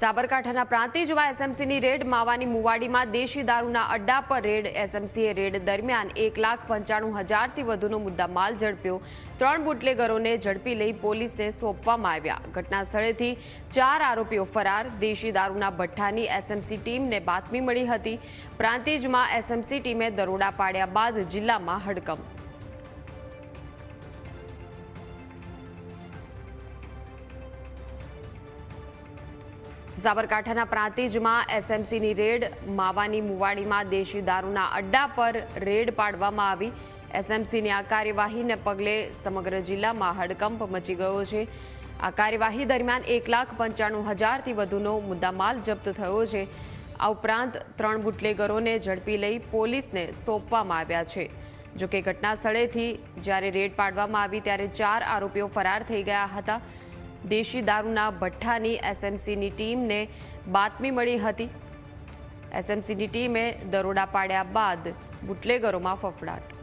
સાબરકાંઠાના પ્રાંતિજમાં એસએમસીની રેડ માવાની મુવાડીમાં દેશી દારૂના અડ્ડા પર રેડ એસએમસીએ રેડ દરમિયાન એક લાખ પંચાણું હજારથી વધુનો મુદ્દા માલ ઝડપ્યો. ત્રણ બુટલેગરોને ઝડપી લઈ પોલીસને સોંપવામાં આવ્યા. ઘટના સ્થળેથી ચાર આરોપીઓ ફરાર. દેશી દારૂના ભઠ્ઠાની એસએમસી ટીમને બાતમી મળી હતી. પ્રાંતિજમાં એસએમસી ટીમે દરોડા પાડ્યા બાદ જિલ્લામાં હડકંપ. સાબરકાંઠાના પ્રાંતિજમાં એસએમસીની રેડ માવાની મુવાડીમાં દેશી દારૂના અડ્ડા પર રેડ પાડવામાં આવી. એસએમસીની આ કાર્યવાહીને પગલે સમગ્ર જિલ્લામાં હડકંપ મચી ગયો છે. આ કાર્યવાહી દરમિયાન એક લાખ પંચાણું હજારથી વધુનો મુદ્દામાલ જપ્ત થયો છે. આ ઉપરાંત ત્રણ બુટલેગરોને ઝડપી લઈ પોલીસને સોંપવામાં આવ્યા છે. જોકે ઘટના સ્થળેથી જ્યારે રેડ પાડવામાં આવી ત્યારે ચાર આરોપીઓ ફરાર થઈ ગયા હતા. દેશી દારૂના ભઠ્ઠાની એસએમસીની ટીમને બાતમી મળી હતી. એસએમસીની ટીમે દરોડા પાડ્યા બાદ બુટલેગરોમાં ફફડાટ.